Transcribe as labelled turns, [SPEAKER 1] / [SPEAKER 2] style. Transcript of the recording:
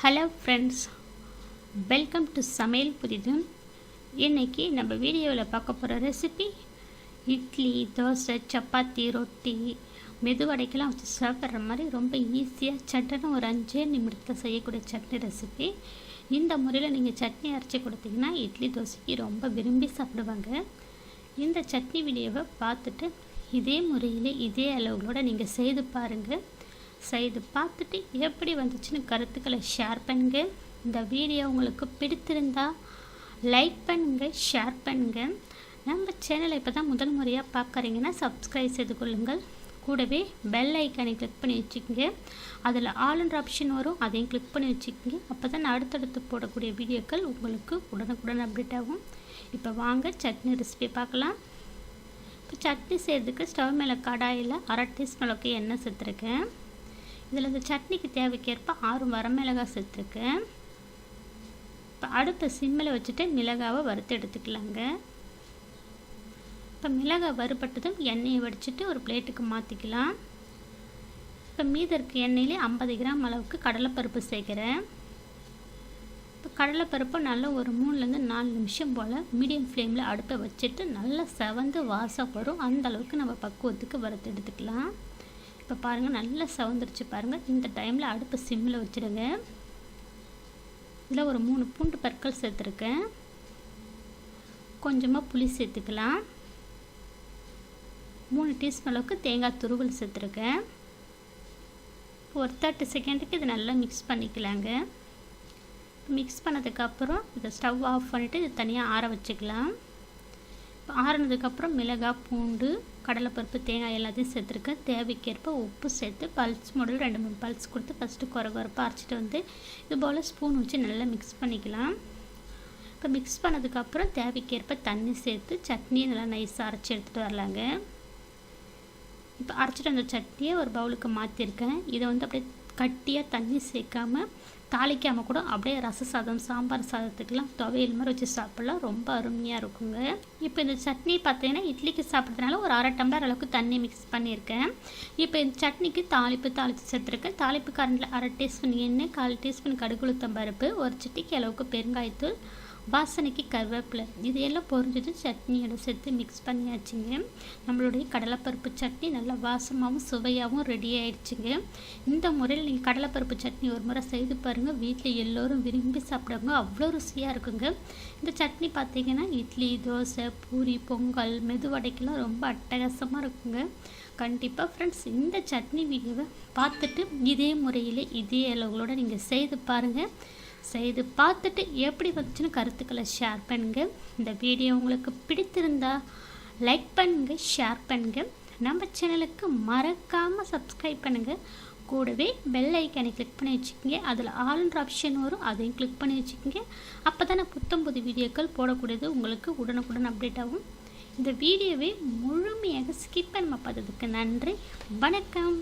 [SPEAKER 1] Hello friends welcome to சமையல் புதிதும் இன்றைக்கி நம்ம வீடியோவில் பார்க்க போகிற ரெசிபி இட்லி தோசை சப்பாத்தி ரொட்டி மெதுவடைக்கெல்லாம் வச்சு சாப்பிட்ற மாதிரி ரொம்ப ஈஸியாக சட்டுன்னு ஒரு அஞ்சே நிமிடத்தில் செய்யக்கூடிய சட்னி ரெசிபி இந்த முறையில் நீங்கள் சட்னி அரைச்சி கொடுத்தீங்கன்னா இட்லி தோசைக்கு ரொம்ப விரும்பி சாப்பிடுவாங்க. இந்த சட்னி வீடியோவை பார்த்துட்டு இதே முறையில் இதே அளவுகளோடு நீங்கள் செய்து பாருங்கள் செய்து பார்த்துட்டு எப்படி வந்துச்சுன்னு கருத்துக்களை ஷேர் பண்ணுங்க. இந்த வீடியோ உங்களுக்கு பிடித்திருந்தா லைக் பண்ணுங்க ஷேர் பண்ணுங்க. நம்ம சேனலை இப்போ தான் முதல் முறையாக பார்க்குறீங்கன்னா சப்ஸ்கிரைப் செய்து கொள்ளுங்கள். கூடவே பெல் ஐக்கானை கிளிக் பண்ணி வச்சுக்கோங்க. அதில் ஆல்ன்ற ஆப்ஷன் வரும் அதையும் கிளிக் பண்ணி வச்சுக்கோங்க. அப்போ தான் அடுத்தடுத்து போடக்கூடிய வீடியோக்கள் உங்களுக்கு உடனுக்குடன் அப்டேட் ஆகும். இப்போ வாங்க சட்னி ரெசிபி பார்க்கலாம். இப்போ சட்னி செய்கிறதுக்கு ஸ்டவ் மேலே கடாயில் அரை டீஸ்பூன் அளவுக்கு எண்ணெய் சேர்த்துருக்கேன். இதில் இந்த சட்னிக்கு தேவைக்கேற்ப ஆறு வரமிளகாய் சேர்த்துருக்கேன் இப்போ அடுப்பை சிம்மில் வச்சுட்டு மிளகாவை வறுத்து எடுத்துக்கலாங்க. இப்போ மிளகாய் வறுபட்டதும் எண்ணெயை வடிச்சிட்டு ஒரு பிளேட்டுக்கு மாற்றிக்கலாம் இப்போ மீத இருக்க எண்ணெயிலே ஐம்பது கிராம் அளவுக்கு கடலைப்பருப்பு சேர்க்குறேன். இப்போ கடலைப்பருப்பு நல்லா ஒரு மூணுலேருந்து நாலு நிமிஷம் போல் மீடியம் ஃப்ளேமில் அடுப்பை வச்சுட்டு நல்லா செவந்து வாசம் வரும். அந்த அளவுக்கு நம்ம பக்குவத்துக்கு வறுத்து எடுத்துக்கலாம். இப்போ பாருங்கள் நல்லா சவுந்துருச்சு பாருங்கள் இந்த டைமில் அடுப்பு சிம்மில் வச்சுடுங்க இதில் ஒரு மூணு பூண்டு பற்கள் சேர்த்துருக்கேன். கொஞ்சமாக புளி சேர்த்துக்கலாம். மூணு டீஸ்பூன் அளவுக்கு தேங்காய் துருவல் சேர்த்துருக்கேன். ஒரு தேர்ட்டி செகண்டுக்கு இதை நல்லா மிக்ஸ் பண்ணிக்கலாங்க. மிக்ஸ் பண்ணதுக்கப்புறம் இதை ஸ்டவ் ஆஃப் பண்ணிவிட்டு இது தனியாக ஆற வச்சுக்கலாம். ஆறினதுக்கப்புறம் மிளகாய் பூண்டு கடலைப்பருப்பு தேங்காய் எல்லாத்தையும் சேர்த்துருக்கேன். தேவைக்கேற்ப உப்பு சேர்த்து பல்ஸ் மாடல் ரெண்டு மூணு பல்ஸ் கொடுத்து ஃபஸ்ட்டு குறை குறைப்பாக அரைச்சிட்டு வந்து இது போல் ஸ்பூன் வச்சு நல்லா மிக்ஸ் பண்ணிக்கலாம். இப்போ மிக்ஸ் பண்ணதுக்கப்புறம் தேவைக்கேற்ப தண்ணி சேர்த்து சட்னியை நல்லா நைஸாக அரைச்சி எடுத்துகிட்டு வரலாங்க. இப்போ அரைச்சிட்டு வந்த சட்னியை ஒரு பவுலுக்கு மாற்றிருக்கேன் இதை வந்து அப்படியே கட்டியாக தண்ணி சேர்க்காம தாளிக்காமல் கூட அப்படியே ரச சாதம் சாம்பார் சாதத்துக்கெலாம் துவையல் மாதிரி வச்சு சாப்பிட்லாம். ரொம்ப அருமையாக இருக்குங்க. இப்போ இந்த சட்னி பார்த்தீங்கன்னா இட்லிக்கு சாப்பிட்றதுனால ஒரு அரை டம்ளர் அளவுக்கு தண்ணி மிக்ஸ் பண்ணியிருக்கேன். இப்போ இந்த சட்னிக்கு தாளிப்பு தாளித்து சேர்த்துருக்கேன். தாளிப்பு கரண்டில் அரை டீஸ்பூன் எண்ணெய் கால் டீஸ்பூன் கடுகுளுத்தம் பருப்பு ஒரு சிட்டிக்கு அளவுக்கு பெருங்காயத்தூள் வாசனைக்கு கருவேப்பிலை. இது எல்லாம் பொரிஞ்சது சட்னியோட சேர்த்து மிக்ஸ் பண்ணியாச்சுங்க. நம்மளுடைய கடலைப்பருப்பு சட்னி நல்லா வாசமாகவும் சுவையாகவும் ரெடி ஆயிடுச்சுங்க. இந்த முறையில் நீங்கள் கடலைப்பருப்பு சட்னி ஒரு முறை செய்து பாருங்கள் வீட்டில் எல்லோரும் விரும்பி சாப்பிடுவாங்க. அவ்வளோ ருசியாக இருக்குங்க. இந்த சட்னி பார்த்தீங்கன்னா இட்லி தோசை பூரி பொங்கல் மெதுவடைக்கெல்லாம் ரொம்ப அட்டகாசமாக இருக்குங்க. கண்டிப்பாக ஃப்ரெண்ட்ஸ் இந்த சட்னி வீடியோவை பார்த்துட்டு இதே முறையில் இதே அளவுகளோடு நீங்கள் செய்து பாருங்கள் செய்து பார்த்துட்டு எப்படி வந்துச்சுன்னு கருத்துக்களை ஷேர் பண்ணுங்கள் இந்த வீடியோ உங்களுக்கு பிடித்திருந்தா லைக் பண்ணுங்கள் ஷேர் பண்ணுங்கள் நம்ம சேனலுக்கு மறக்காமல் சப்ஸ்கிரைப் பண்ணுங்கள் கூடவே பெல் ஐக்கானை கிளிக் பண்ணி வச்சுக்கோங்க. அதில் ஆல்ன்ற ஆப்ஷன் வரும். அதையும் கிளிக் பண்ணி வச்சுக்கோங்க. அப்போ தானே புத்தம் புது வீடியோக்கள் போடக்கூடியது உங்களுக்கு உடனுக்குடன் அப்டேட் ஆகும். இந்த வீடியோவை முழுமையாக ஸ்கிப் பண்ண பார்த்ததுக்கு நன்றி. வணக்கம்.